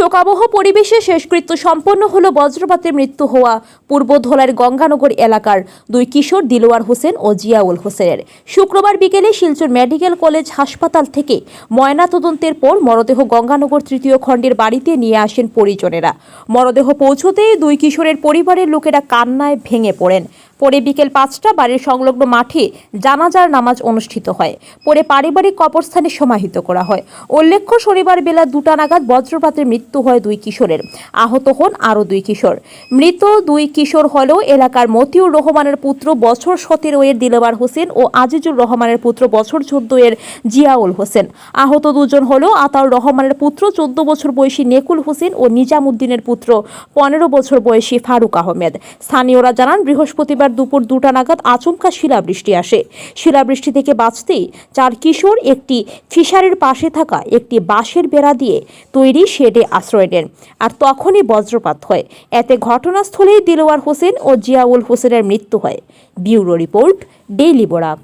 শোকাবহ পরিবেশে শেষকৃত্য সম্পন্ন হল বজ্রপাতে মৃত্যু হওয়া পূর্ব ধোলার গঙ্গানগর এলাকার দুই কিশোর দিলোয়ার হোসেন ও জিয়াউল হোসেনের। শুক্রবার বিকেলে শিলচর মেডিকেল কলেজ হাসপাতাল থেকে ময়নাতদন্তের পর মরদেহ গঙ্গানগর তৃতীয় খণ্ডের বাড়িতে নিয়ে আসেন পরিজনেরা। মরদেহ পৌঁছতেই দুই কিশোরের পরিবারের লোকেরা কান্নায় ভেঙে পড়েন। পরে বিকেল পাঁচটা বাড়ির সংলগ্ন মাঠে জানাজার নামাজ অনুষ্ঠিত হয়। পরে পারিবারিক কবরস্থানে সমাহিত করা হয়। উল্লেখ্য, শনিবার বেলা দুটা নাগাদ বজ্রপাতের মৃত্যু হয় দুই কিশোরের। আহত হন আরও দুই কিশোর। মৃত দুই কিশোর হল এলাকার মতিউর রহমানের পুত্র বছর সতেরো এর দিলবার হোসেন ও আজিজুর রহমানের পুত্র বছর চোদ্দ এর জিয়াউল হোসেন। আহত দুজন হল আতাউর রহমানের পুত্র চোদ্দ বছর বয়সী নেকুল হোসেন ও নিজামুদ্দিনের পুত্র পনেরো বছর বয়সী ফারুক আহমেদ। স্থানীয়রা জানান, বৃহস্পতিবার দুপুর দুটা নাগাদ আচমকা শিলাবৃষ্টি আসে। শিলাবৃষ্টি থেকে বাঁচতেই চার কিশোর একটি ফিশারির পাশে থাকা একটি বাঁশের বেড়া দিয়ে তৈরি শেডে আশ্রয় নেন। আর তখনই বজ্রপাত হয়। এতে ঘটনাস্থলেই দিলোয়ার হোসেন ও জিয়াউল হোসেনের মৃত্যু হয়। Bureau report, daily Borak.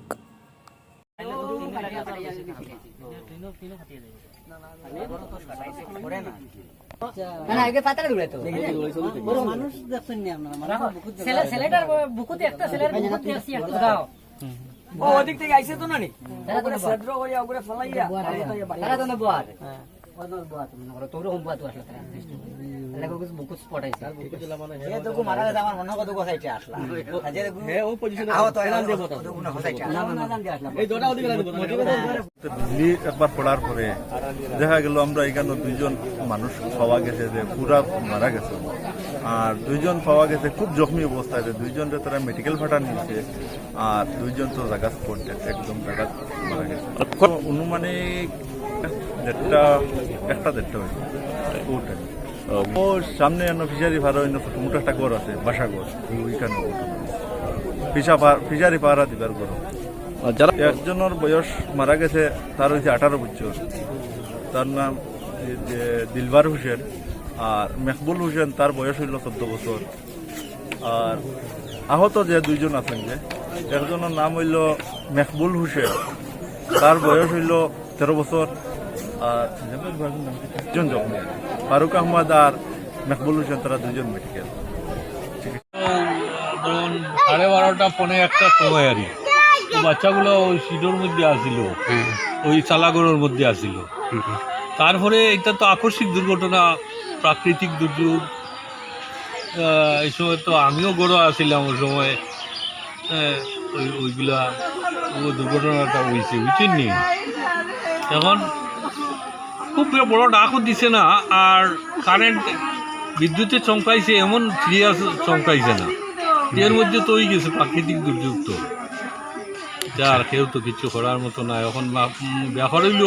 ওদিক থেকে আইসে তো না নি ফলাইয়া একবার পড়ার পরে দেখা গেল আমরা এখানে দুইজন মানুষ পাওয়া গেছে যে পুরা মারা গেছে। আর দুইজন পাওয়া গেছে খুব জখমি অবস্থায় দুইজন তারা মেডিকেল ভাটা নিয়েছে আর দুইজন তো জায়গা স্পট একদম জায়গা মারা গেছে। অনুমানিক দেড়টা একটা দেড়টা হয়েছে ওটাই ও সামনে এনে ফিশারি ভাড়া অন্য মোটা একটা ঘর আছে বাসা ঘর। ওইখানে ফিসা ফিশারি পাহারা দিবার ঘর। যারা একজনের বয়স মারা গেছে তার হয়েছে আঠারো বছর। তার নাম যে দিলবার হোসেন আর মেহবুল হোসেন তার বয়স হইল চোদ্দ বছর। আর আহত যে দুইজন আছেন যে একজনের নাম হইল মেহবুল হোসেন। তার বয়স হইল তেরো বছর। আর দুজন জখমি ফারুক আহমদ আর মেকবুল হোসেন তারা দুজন মেডিকেল ধরুন সাড়ে বারোটা পনেরো একটা সময় আর কি। বাচ্চাগুলো ওই সিডোর মধ্যে আসিল ওই চালাগড়ের মধ্যে আসিল। তারপরে এটা তো আকস্মিক দুর্ঘটনা প্রাকৃতিক দুর্যোগ। এই সময় তো আমিও গড় আসিলাম ওই সময়। হ্যাঁ, ওই ওইগুলা ও দুর্ঘটনাটা হয়েছে বুঝছেন নি? এখন খুব বড় ডাকও দিছে না, আর কারেন্ট বিদ্যুতে চমকাইছে এমন সিরিয়াস চমকাইছে না। এর মধ্যে তো গেছে প্রাকৃতিক দুর্যোগ তো। যার কেউ তো কিছু করার মতো না এখন ব্যাপার হইল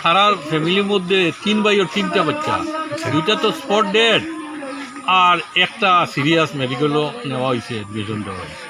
সারার ফ্যামিলির মধ্যে তিন ভাই ও তিনটা বাচ্চা। দুইটা তো স্পট ডেড আর একটা সিরিয়াস মেডিকেলও নেওয়া হয়েছে দুজন দেওয়া হয়েছে